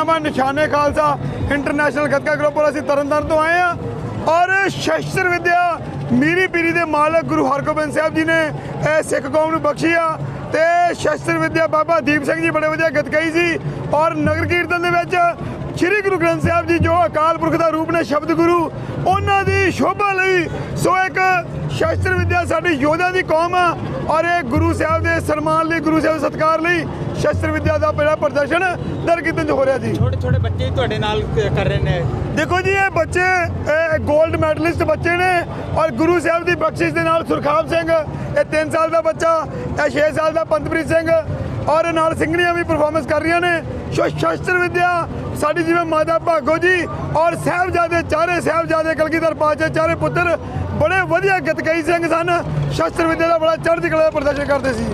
ਨਾਮ ਹੈ ਨਿਸ਼ਾਨੇ ਖਾਲਸਾ ਇੰਟਰਨੈਸ਼ਨਲ ਗੱਤਕਾ ਗਰੁੱਪ ਔਰ ਅਸੀਂ ਤਰਨਤਾਰਨ ਤੋਂ ਆਏ ਆ ਔਰ ਸ਼ਸਤਰ ਵਿਦਿਆ ਮੀਰੀ ਪੀਰੀ ਦੇ ਮਾਲਕ ਗੁਰੂ ਹਰਗੋਬਿੰਦ ਸਾਹਿਬ ਜੀ ਨੇ ਇਹ ਸਿੱਖ ਕੌਮ ਨੂੰ ਬਖਸ਼ੀ ਆ ਤੇ ਸ਼ਸਤਰ ਵਿਦਿਆ ਬਾਬਾ ਦੀਪ ਸਿੰਘ ਜੀ ਬੜੇ ਵਧੀਆ ਗੱਤਕਾਈ ਸੀ ਔਰ ਨਗਰ ਕੀਰਤਨ ਦੇ ਵਿੱਚ ਸ੍ਰੀ ਗੁਰੂ ਗ੍ਰੰਥ ਸਾਹਿਬ ਜੀ ਜੋ ਅਕਾਲ ਪੁਰਖ ਦਾ ਰੂਪ ਨੇ ਸ਼ਬਦ ਗੁਰੂ ਉਹਨਾਂ ਦੀ ਸ਼ੋਭਾ ਲਈ ਸੋ ਇੱਕ ਸ਼ਸਤਰ ਵਿਦਿਆ ਸਾਡੀ ਯੋਧਿਆਂ ਦੀ ਕੌਮ ਆ ਔਰ ਇਹ ਗੁਰੂ ਸਾਹਿਬ ਦੇ ਸਨਮਾਨ ਲਈ ਗੁਰੂ ਸਾਹਿਬ ਦੇ ਸਤਿਕਾਰ ਲਈ ਸ਼ਸਤਰ ਵਿਦਿਆ ਦਾ ਪਹਿਲਾ ਪ੍ਰਦਰਸ਼ਨ ਦਰ 'ਚ ਹੋ ਰਿਹਾ ਜੀ। ਛੋਟੇ ਛੋਟੇ ਬੱਚੇ ਤੁਹਾਡੇ ਨਾਲ ਕਰ ਰਹੇ ਨੇ। ਦੇਖੋ ਜੀ ਇਹ ਬੱਚੇ 골ਡ ਮੈਡਲਿਸਟ ਬੱਚੇ ਨੇ ਔਰ ਗੁਰੂ ਸਾਹਿਬ ਦੀ ਬਖਸ਼ਿਸ਼ ਦੇ ਨਾਲ ਸੁਰਖਾਬ ਸਿੰਘ ਇਹ 3 ਸਾਲ ਦਾ ਬੱਚਾ ਇਹ 6 ਸਾਲ ਦਾ ਪੰਤਪ੍ਰੀਤ ਸਿੰਘ ਔਰ ਨਾਲ ਸਿੰਘਣੀਆਂ ਵੀ ਪਰਫਾਰਮੈਂਸ ਕਰ ਰਹੀਆਂ ਨੇ। ਸੋ ਸ਼ਸਤਰ ਵਿਦਿਆ ਸਾਡੀ ਜਿਵੇਂ ਮਾਤਾ ਭਾਗੋ ਜੀ ਔਰ ਸਾਹਿਬਜ਼ਾਦੇ ਚਾਰੇ ਸਾਹਿਬਜ਼ਾਦੇ ਕਲਗੀਧਰ ਪਾਤਸ਼ਾਹ ਚਾਰੇ ਪੁੱਤਰ ਬੜੇ ਵਧੀਆ ਗਤਕਈ ਸਿੰਘ ਸਨ। ਸ਼ਸਤਰ ਵਿਦਿਆ ਦਾ ਬੜਾ ਚੜ੍ਹਦੀ ਕਲਾ ਦਾ ਪ੍ਰਦਰਸ਼ਨ ਕਰਦੇ ਸੀ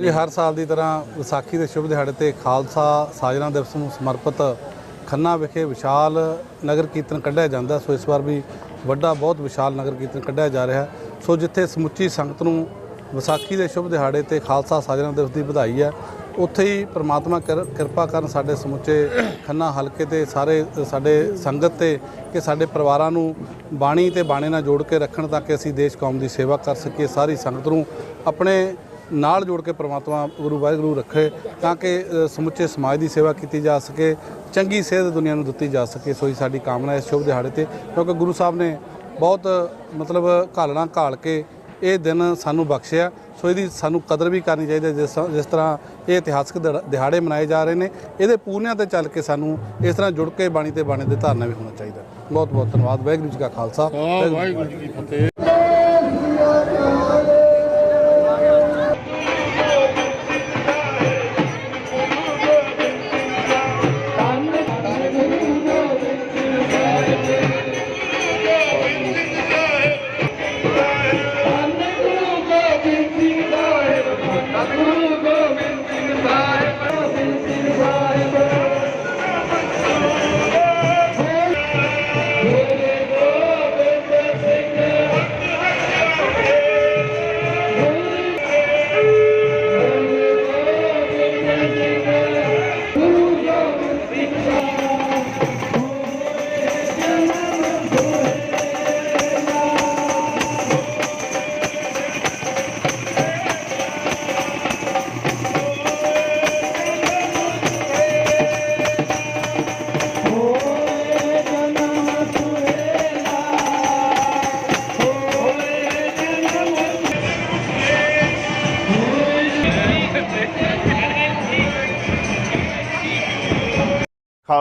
ਜੀ ਹਰ ਸਾਲ ਦੀ ਤਰ੍ਹਾਂ ਵਿਸਾਖੀ ਦੇ ਸ਼ੁਭ ਦਿਹਾੜੇ ਤੇ ਖਾਲਸਾ ਸਾਜਨਾ ਦਿਵਸ ਨੂੰ ਸਮਰਪਿਤ ਖੰਨਾ ਵਿਖੇ ਵਿਸ਼ਾਲ ਨਗਰ ਕੀਰਤਨ ਕੱਢਿਆ ਜਾਂਦਾ। ਸੋ ਇਸ ਵਾਰ ਵੀ ਵੱਡਾ ਬਹੁਤ ਵਿਸ਼ਾਲ ਨਗਰ ਕੀਰਤਨ ਕੱਢਿਆ ਜਾ ਰਿਹਾ। ਸੋ ਜਿੱਥੇ ਸਮੁੱਚੀ ਸੰਗਤ ਨੂੰ ਵਿਸਾਖੀ ਦੇ ਸ਼ੁਭ ਦਿਹਾੜੇ ਤੇ ਖਾਲਸਾ ਸਾਜਨਾ ਦਿਵਸ ਦੀ ਵਧਾਈ ਹੈ। ਉੱਥੇ ਹੀ ਪ੍ਰਮਾਤਮਾ ਕਿਰ- ਕਿਰਪਾ ਕਰਨ ਸਾਡੇ ਸਮੁੱਚੇ ਖੰਨਾ ਹਲਕੇ ਤੇ ਸਾਰੇ, ਸਾਡੇ ਸੰਗਤ ਤੇ ਕਿ ਸਾਡੇ ਪਰਿਵਾਰਾਂ ਨੂੰ ਬਾਣੀ ਤੇ ਬਾਣੇ ਨਾਲ ਜੋੜ ਕੇ ਰੱਖਣ ਤਾਂ ਕਿ ਅਸੀਂ ਦੇਸ਼ ਕੌਮ ਦੀ ਸੇਵਾ ਕਰ ਸਕੀਏ, ਸਾਰੀ ਸੰਗਤ ਨੂੰ ਆਪਣੇ ਨਾਲ ਜੋੜ ਕੇ ਪ੍ਰਮਾਤਮਾ ਗੁਰੂ ਵਾਹਿਗੁਰੂ ਰੱਖੇ ਤਾਂ ਕਿ ਸਮੁੱਚੇ ਸਮਾਜ ਦੀ ਸੇਵਾ ਕੀਤੀ ਜਾ ਸਕੇ, ਚੰਗੀ ਸਿਹਤ ਦੁਨੀਆ ਨੂੰ ਦਿੱਤੀ ਜਾ ਸਕੇ। ਸੋ ਸਾਡੀ ਕਾਮਨਾ ਇਸ ਸ਼ੁਭ ਦਿਹਾੜੇ ਤੇ ਕਿਉਂਕਿ ਗੁਰੂ ਸਾਹਿਬ ਨੇ ਬਹੁਤ, ਮਤਲਬ ਘਾਲਣਾ ਘਾਲ ਕੇ ਇਹ ਦਿਨ ਸਾਨੂੰ ਬਖਸ਼ਿਆ। ਸੋ ਇਹਦੀ ਸਾਨੂੰ ਕਦਰ ਵੀ ਕਰਨੀ ਚਾਹੀਦੀ ਹੈ, ਜਿਸ ਜਿਸ ਤਰ੍ਹਾਂ ਇਹ ਇਤਿਹਾਸਕ ਦਿਹਾ- ਦਿਹਾੜੇ ਮਨਾਏ ਜਾ ਰਹੇ ਨੇ। ਇਹਦੇ ਪੂਰਨਿਆਂ ਤੇ ਚੱਲ ਕੇ ਸਾਨੂੰ ਇਸ ਤਰ੍ਹਾਂ ਜੁੜ ਕੇ ਬਾਣੀ ਤੇ ਬਾਣੇ ਦੇ ਧਾਰਨਾ ਵੀ ਹੋਣਾ ਚਾਹੀਦਾ। ਬਹੁਤ ਬਹੁਤ ਧੰਨਵਾਦ। ਵਾਹਿਗੁਰੂ ਜੀ ਕਾ ਖਾਲਸਾ। ਵਾਹਿਗੁਰੂ ਜੀ ਕੀ ਫਤਿਹ।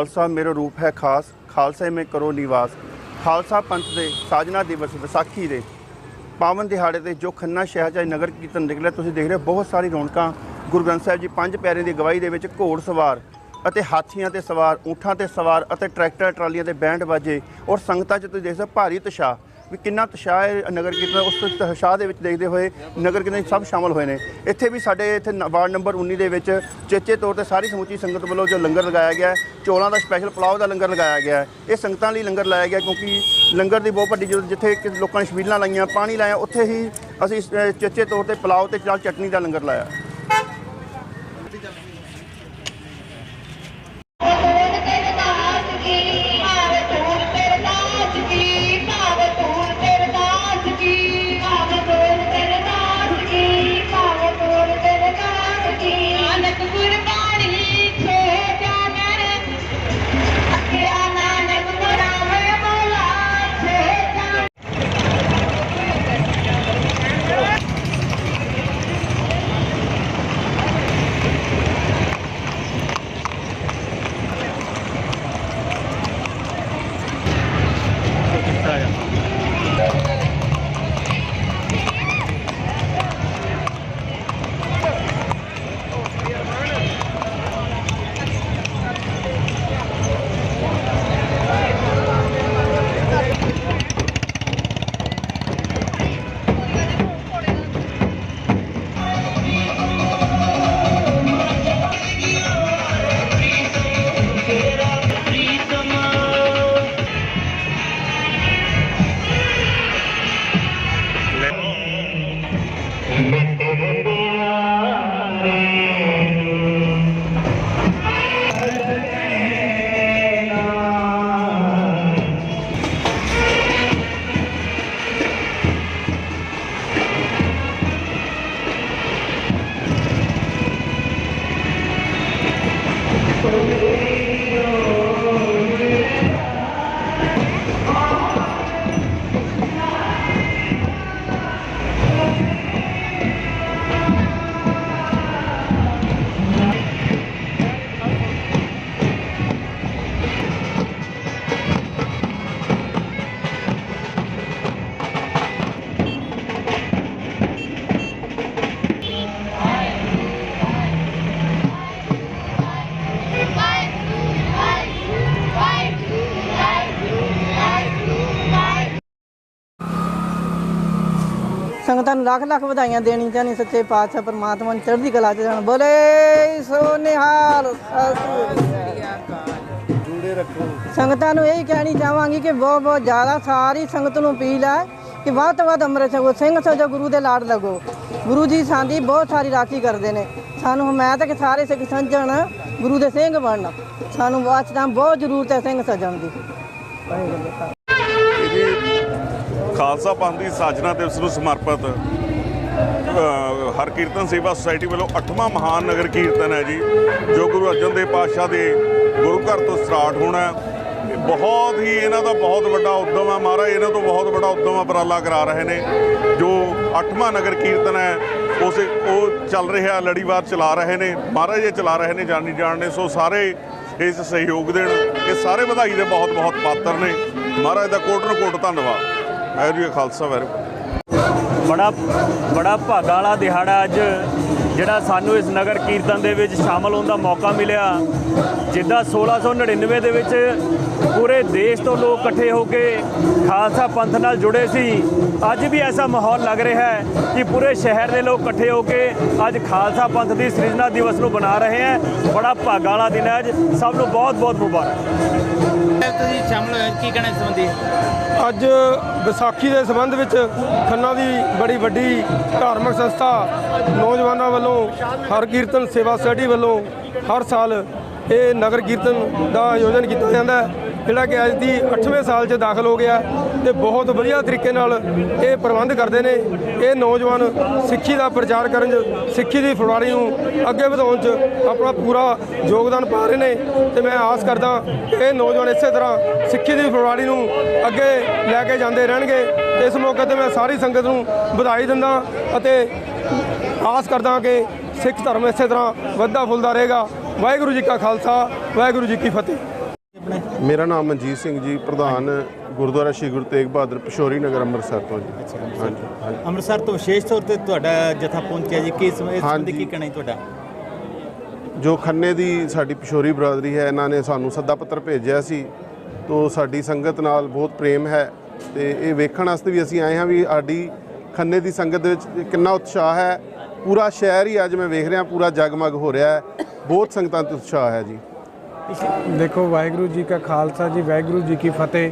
ਖਾਲਸਾ ਮੇਰਾ ਰੂਪ ਹੈ ਖਾਸ, ਖਾਲਸੇ ਮੈਂ ਕਰੋ ਨਿਵਾਸ। ਖਾਲਸਾ ਪੰਥ ਦੇ ਸਾਜਨਾ ਦਿਵਸ ਵਿਸਾਖੀ ਦੇ ਪਾਵਨ ਦਿਹਾੜੇ ਤੇ ਜੋ ਖੰਨਾ ਸ਼ਹਿਰ ਚ ਅੱਜ ਨਗਰ ਕੀਰਤਨ ਨਿਕਲਿਆ, ਤੁਸੀਂ ਦੇਖ ਰਹੇ ਹੋ ਬਹੁਤ ਸਾਰੀ ਰੌਣਕਾਂ। ਗੁਰੂ ਗ੍ਰੰਥ ਸਾਹਿਬ ਜੀ ਪੰਜ ਪਿਆਰਿਆਂ ਦੀ ਗਵਾਹੀ ਦੇ ਵਿੱਚ ਘੋੜ ਸਵਾਰ ਅਤੇ ਹਾਥੀਆਂ ਤੇ ਸਵਾਰ, ਊਠਾਂ ਤੇ ਸਵਾਰ ਅਤੇ ਟਰੈਕਟਰ ਟਰਾਲੀਆਂ ਤੇ ਬੈਂਡ ਬਾਜੇ ਔਰ ਸੰਗਤਾਂ 'ਚ ਤੁਸੀਂ ਦੇਖ ਸਕਦੇ ਹੋ ਭਾਰੀ ਉਤਸ਼ਾਹ। ਵੀ ਕਿੰਨਾ ਉਤਸ਼ਾਹ ਹੈ ਨਗਰ ਕੀਰਤਨ ਉਸ ਉਤਸ਼ਾਹ ਦੇ ਵਿੱਚ ਦੇਖਦੇ ਹੋਏ ਨਗਰ ਕੀਰਤਨ ਸਭ ਸ਼ਾਮਲ ਹੋਏ ਨੇ। ਇੱਥੇ ਵੀ ਸਾਡੇ ਇੱਥੇ ਨ- ਵਾਰਡ ਨੰਬਰ 19 ਦੇ ਵਿੱਚ ਚੇਚੇ ਤੌਰ ਤੇ ਸਾਰੀ ਸਮੁੱਚੀ ਸੰਗਤ ਵੱਲੋਂ ਜੋ ਲੰਗਰ ਲਗਾਇਆ ਗਿਆ ਹੈ, ਚੌਲਾਂ ਦਾ ਸਪੈਸ਼ਲ ਪੁਲਾਓ ਦਾ ਲੰਗਰ ਲਗਾਇਆ ਗਿਆ ਇਹ ਸੰਗਤਾਂ ਲਈ ਲੰਗਰ ਲਾਇਆ ਗਿਆ ਕਿਉਂਕਿ ਲੰਗਰ ਦੀ ਬਹੁਤ ਵੱਡੀ ਜ਼ਰੂਰਤ ਜਿੱਥੇ ਕਿ ਲੋਕਾਂ ਨੇ ਸ਼ਬੀਲਾਂ ਲਾਈਆਂ ਪਾਣੀ ਲਾਇਆ ਉੱਥੇ ਹੀ ਅਸੀਂ ਚੇਚੇ ਤੌਰ ਤੇ ਪੁਲਾਓ ਤੇ ਚਾਲ ਚਟਨੀ ਦਾ ਲੰਗਰ ਲਾਇਆ। ਸੰਗਤਾਂ ਨੂੰ ਲੱਖ ਲੱਖ ਵਧਾਈਆਂ ਦੇਣੀ ਚਾਹਨੀ ਸੱਚੇ ਪਾਤਸ਼ਾਹ ਪਰਮਾਤਮਾ ਨੂੰ ਚੜ੍ਹਦੀ ਕਲਾ ਚ ਜਾਣ। ਬੋਲੇ ਸੋ ਨਿਹਾਲ ਜੂੜੇ ਰੱਖੋ ਸੰਗਤਾਂ ਨੂੰ ਇਹ ਕਹਿਣੀ ਚਾਹਾਂਗੀ ਕਿ ਬਹੁਤ ਬਹੁਤ ਜ਼ਿਆਦਾ ਸਾਰੀ ਸੰਗਤ ਨੂੰ ਅਪੀਲ ਹੈ ਕਿ ਵੱਧ ਤੋਂ ਵੱਧ ਅੰਮ੍ਰਿਤ ਛਕੋ, ਸਿੰਘ ਸਜੋ ਗੁਰੂ ਦੇ ਲਾੜ ਲੱਗੋ। ਗੁਰੂ ਜੀ ਸਾਡੀ ਬਹੁਤ ਸਾਰੀ ਰਾਖੀ ਕਰਦੇ ਨੇ। ਸਾਨੂੰ ਹਮਾਇਤ ਹੈ ਕਿ ਸਾਰੇ ਸਿੱਖ ਸਮਝਣ ਗੁਰੂ ਦੇ ਸਿੰਘ ਬਣਨ। ਸਾਨੂੰ ਬਾਅਦ ਤਾਂ ਬਹੁਤ ਜ਼ਰੂਰਤ ਹੈ ਸਿੰਘ ਸਜਣ ਦੀ। ਖਾਲਸਾ ਪੰਥ ਦੀ ਸਾਜਨਾ ਦਿਵਸ ਨੂੰ ਸਮਰਪਿਤ ਹਰ ਕੀਰਤਨ ਸੇਵਾ ਸੁਸਾਇਟੀ ਵੱਲੋਂ 8ਵਾਂ ਮਹਾਨ ਨਗਰ ਕੀਰਤਨ ਹੈ ਜੀ, ਜੋ ਗੁਰੂ ਅਰਜਨ ਦੇਵ ਪਾਤਸ਼ਾਹ ਦੇ ਗੁਰੂ ਘਰ ਤੋਂ ਸਟਾਰਟ ਹੋਣਾ ਬਹੁਤ ਹੀ ਇਹਨਾਂ ਦਾ ਬਹੁਤ ਵੱਡਾ ਉਦਮ ਹੈ ਮਹਾਰਾਜ, ਇਹਨਾਂ ਤੋਂ ਬਹੁਤ ਵੱਡਾ ਉਦਮ ਉਪਰਾਲਾ ਕਰਾ ਰਹੇ ਨੇ। ਜੋ 8ਵਾਂ ਨਗਰ ਕੀਰਤਨ ਹੈ, ਉਸ, ਉਹ ਚੱਲ ਰਿਹਾ, ਲੜੀਵਾਰ ਚਲਾ ਰਹੇ ਨੇ। ਮਹਾਰਾਜ ਇਹ ਚਲਾ ਰਹੇ ਨੇ ਜਾਣੀ ਜਾਣ ਨੇ, ਸੋ ਸਾਰੇ ਇਸ ਸਹਿਯੋਗ ਦੇਣ, ਇਹ ਸਾਰੇ ਵਧਾਈ ਦੇ ਬਹੁਤ ਬਹੁਤ ਪਾਤਰ ਨੇ। ਮਹਾਰਾਜ ਦਾ ਕੋਟ ਨੂੰ ਕੋਟ ਧੰਨਵਾਦ। ਵਾਹਿਗੁਰੂ ਜੀ ਖਾਲਸਾ, ਵਾਹਿਗੁਰੂ। ਬੜਾ ਬੜਾ ਭਾਗਾ ਵਾਲਾ ਦਿਹਾੜਾ ਅੱਜ, ਜਿਹੜਾ ਸਾਨੂੰ ਇਸ ਨਗਰ ਕੀਰਤਨ ਦੇ ਵਿੱਚ ਸ਼ਾਮਲ ਹੋਣ ਦਾ ਮੌਕਾ ਮਿਲਿਆ। ਜਿੱਦਾਂ 1699 ਦੇ ਵਿੱਚ ਪੂਰੇ ਦੇਸ਼ ਤੋਂ ਲੋਕ ਇਕੱਠੇ ਹੋ ਕੇ ਖਾਲਸਾ ਪੰਥ ਨਾਲ ਜੁੜੇ ਸੀ। ਅੱਜ ਵੀ ਐਸਾ ਮਾਹੌਲ ਲੱਗ ਰਿਹਾ ਹੈ ਕਿ ਪੂਰੇ ਸ਼ਹਿਰ ਦੇ ਲੋਕ ਇਕੱਠੇ ਹੋ ਕੇ ਅੱਜ ਖਾਲਸਾ ਪੰਥ ਦੀ ਸਿਰਜਣਾ ਦਿਵਸ ਨੂੰ ਬਣਾ ਰਹੇ ਹੈ। ਬੜਾ ਭਾਗਾ ਵਾਲਾ ਦਿਨ ਹੈ ਅੱਜ। ਸਭ ਨੂੰ ਬਹੁਤ ਬਹੁਤ ਮੁਬਾਰਕ। ਤੁਸੀਂ ਸ਼ਾਮਲ ਹੋਏ ਕੀ ਕਹਿਣਾ ਇਸ ਸੰਬੰਧੀ? ਅੱਜ ਵਿਸਾਖੀ ਦੇ ਸੰਬੰਧ ਵਿੱਚ ਖੰਨਾ ਦੀ ਬੜੀ ਵੱਡੀ ਧਾਰਮਿਕ ਸੰਸਥਾ ਨੌਜਵਾਨਾਂ ਵੱਲੋਂ ਹਰ ਕੀਰਤਨ ਸੇਵਾ ਸੁਸਾਇਟੀ ਵੱਲੋਂ ਹਰ ਸਾਲ ਇਹ ਨਗਰ ਕੀਰਤਨ ਦਾ ਆਯੋਜਨ ਕੀਤਾ ਜਾਂਦਾ ਹੈ, ਜਿਹੜਾ ਕਿ ਅੱਜ ਦੀ 8ਵੇਂ ਸਾਲ 'ਚ ਦਾਖਲ ਹੋ ਗਿਆ ਤੇ ਬਹੁਤ ਵਧੀਆ ਤਰੀਕੇ ਨਾਲ ਇਹ ਪ੍ਰਬੰਧ ਕਰਦੇ ਨੇ। ਇਹ ਨੌਜਵਾਨ ਸਿੱਖੀ ਦਾ ਪ੍ਰਚਾਰ ਕਰਨ 'ਚ, ਸਿੱਖੀ ਦੀ ਫੁਲਵਾੜੀ ਨੂੰ ਅੱਗੇ ਵਧਾਉਣ 'ਚ ਆਪਣਾ ਪੂਰਾ ਯੋਗਦਾਨ ਪਾ ਰਹੇ ਨੇ ਤੇ ਮੈਂ ਆਸ ਕਰਦਾ ਇਹ ਨੌਜਵਾਨ ਇਸੇ ਤਰ੍ਹਾਂ ਸਿੱਖੀ ਦੀ ਫੁਲਵਾੜੀ ਨੂੰ ਅੱਗੇ ਲੈ ਕੇ ਜਾਂਦੇ ਰਹਿਣਗੇ। ਇਸ ਮੌਕੇ ਤੇ ਮੈਂ ਸਾਰੀ ਸੰਗਤ ਨੂੰ ਵਧਾਈ ਦਿੰਦਾ ਅਤੇ ਆਸ ਕਰਦਾ ਕਿ ਸਿੱਖ ਧਰਮ ਇਸੇ ਤਰ੍ਹਾਂ ਵੱਧਦਾ ਫੁੱਲਦਾ ਰਹੇਗਾ। ਵਾਹਿਗੁਰੂ ਜੀ ਕਾ ਖਾਲਸਾ, ਵਾਹਿਗੁਰੂ ਜੀ ਕੀ ਫਤਿਹ। ਮੇਰਾ ਨਾਮ ਮਨਜੀਤ ਸਿੰਘ ਜੀ, ਪ੍ਰਧਾਨ ਗੁਰਦੁਆਰਾ ਸ਼੍ਰੀ ਗੁਰੂ ਤੇਗ ਬਹਾਦਰ ਪਿਸ਼ੋਰੀ ਨਗਰ ਅੰਮ੍ਰਿਤਸਰ ਤੋਂ ਜੀ। ਹਾਂਜੀ ਹਾਂਜੀ। ਅੰਮ੍ਰਿਤਸਰ ਤੋਂ ਵਿਸ਼ੇਸ਼ ਤੌਰ ਤੇ ਤੁਹਾਡਾ ਜਥਾ ਪਹੁੰਚਿਆ ਜੀ। ਕੀ ਇਸ ਸੰਬੰਧੀ ਕੀ ਕਹਿਣਾ ਜੀ ਤੁਹਾਡਾ? ਜੋ ਖੰਨੇ ਦੀ ਸਾਡੀ ਪਿਸ਼ੋਰੀ ਬਰਾਦਰੀ ਹੈ ਇਹਨਾਂ ਨੇ ਸਾਨੂੰ ਸੱਦਾ ਪੱਤਰ ਭੇਜਿਆ ਸੀ। ਤੋਂ ਸਾਡੀ ਸੰਗਤ ਨਾਲ ਬਹੁਤ ਪ੍ਰੇਮ ਹੈ ਤੇ ਇਹ ਵੇਖਣ ਵਾਸਤੇ ਵੀ ਅਸੀਂ ਆਏ ਹਾਂ ਵੀ ਸਾਡੀ ਖੰਨੇ ਦੀ ਸੰਗਤ ਦੇ ਵਿੱਚ ਕਿੰਨਾ ਉਤਸ਼ਾਹ ਹੈ। ਪੂਰਾ ਸ਼ਹਿਰ ਹੀ ਅੱਜ ਮੈਂ ਵੇਖ ਰਿਹਾ ਪੂਰਾ ਜਗਮਗ ਹੋ ਰਿਹਾ ਹੈ। ਬਹੁਤ ਸੰਗਤਾਂ ਤੇ ਉਤਸ਼ਾਹ ਹੈ ਜੀ। ਦੇਖੋ ਵਾਹਿਗੁਰੂ ਜੀ ਕਾ ਖਾਲਸਾ ਜੀ ਵਾਹਿਗੁਰੂ ਜੀ ਕੀ ਫਤਿਹ।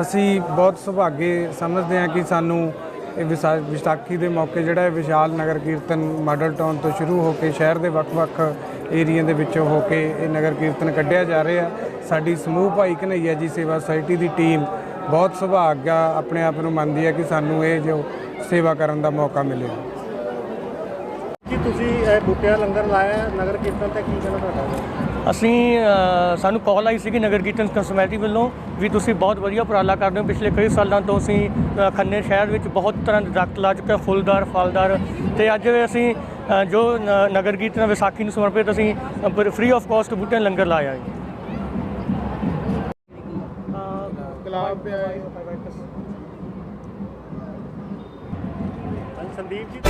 ਅਸੀਂ ਬਹੁਤ ਸੁਭਾਗੇ ਸਮਝਦੇ ਹਾਂ ਕਿ ਸਾਨੂੰ ਇਹ ਵਿਸਾ- ਵਿਸਾਖੀ ਦੇ ਮੌਕੇ ਜਿਹੜਾ ਹੈ ਵਿਸ਼ਾਲ ਨਗਰ ਕੀਰਤਨ ਮਾਡਲ ਟਾਊਨ ਤੋਂ ਸ਼ੁਰੂ ਹੋ ਕੇ ਸ਼ਹਿਰ ਦੇ ਵੱਖ-ਵੱਖ ਏਰੀਆ ਦੇ ਵਿੱਚੋਂ ਹੋ ਕੇ ਇਹ ਨਗਰ ਕੀਰਤਨ ਕੱਢਿਆ ਜਾ ਰਿਹਾ। ਸਾਡੀ ਸਮੂਹ ਭਾਈ ਕਨਈਆ ਜੀ ਸੇਵਾ ਸੁਸਾਇਟੀ ਦੀ ਟੀਮ ਬਹੁਤ ਸੁਭਾਗਾ ਆਪਣੇ ਆਪ ਨੂੰ ਮੰਨਦੀ ਹੈ ਕਿ ਸਾਨੂੰ ਇਹ ਜੋ ਸੇਵਾ ਕਰਨ ਦਾ ਮੌਕਾ ਮਿਲਿਆ। ਕੀ ਤੁਸੀਂ ਇਹ ਬੁੱਟਿਆ ਲੰਗਰ ਲਾਇਆ ਨਗਰ ਕੀਰਤਨ ਤੇ ਕੀ ਕਹਿਣਾ ਤੁਹਾਡਾ? ਅਸੀਂ ਸਾਨੂੰ ਕਾਲ ਆਈ ਸੀ ਕਿ ਨਗਰ ਕੀਰਤਨ ਕਮੇਟੀ ਵੱਲੋਂ ਵੀ ਤੁਸੀਂ ਬਹੁਤ ਵਧੀਆ ਉਪਰਾਲਾ ਕਰਦੇ ਹੋ। ਪਿਛਲੇ ਕਈ ਸਾਲਾਂ ਤੋਂ ਅਸੀਂ ਖੰਨੇ ਸ਼ਹਿਰ ਵਿੱਚ ਬਹੁਤ ਤਰ੍ਹਾਂ ਦੇ ਦਰਖਤ ਲਾ ਚੁੱਕੇ ਫੁੱਲਦਾਰ ਫਲਦਾਰ ਤੇ ਅੱਜ ਅਸੀਂ ਜੋ ਨਗਰ ਕੀਰਤਨ ਵਿਸਾਖੀ ਨੂੰ ਸਮਰਪਿਤ ਅਸੀਂ ਫ੍ਰੀ ਆਫ ਕਾਸਟ ਬੂਟਿਆਂ ਲੰਗਰ ਲਾਇਆ ਹੈ। ਪਿਆ ਸੰਦੀਪ ਜੀ।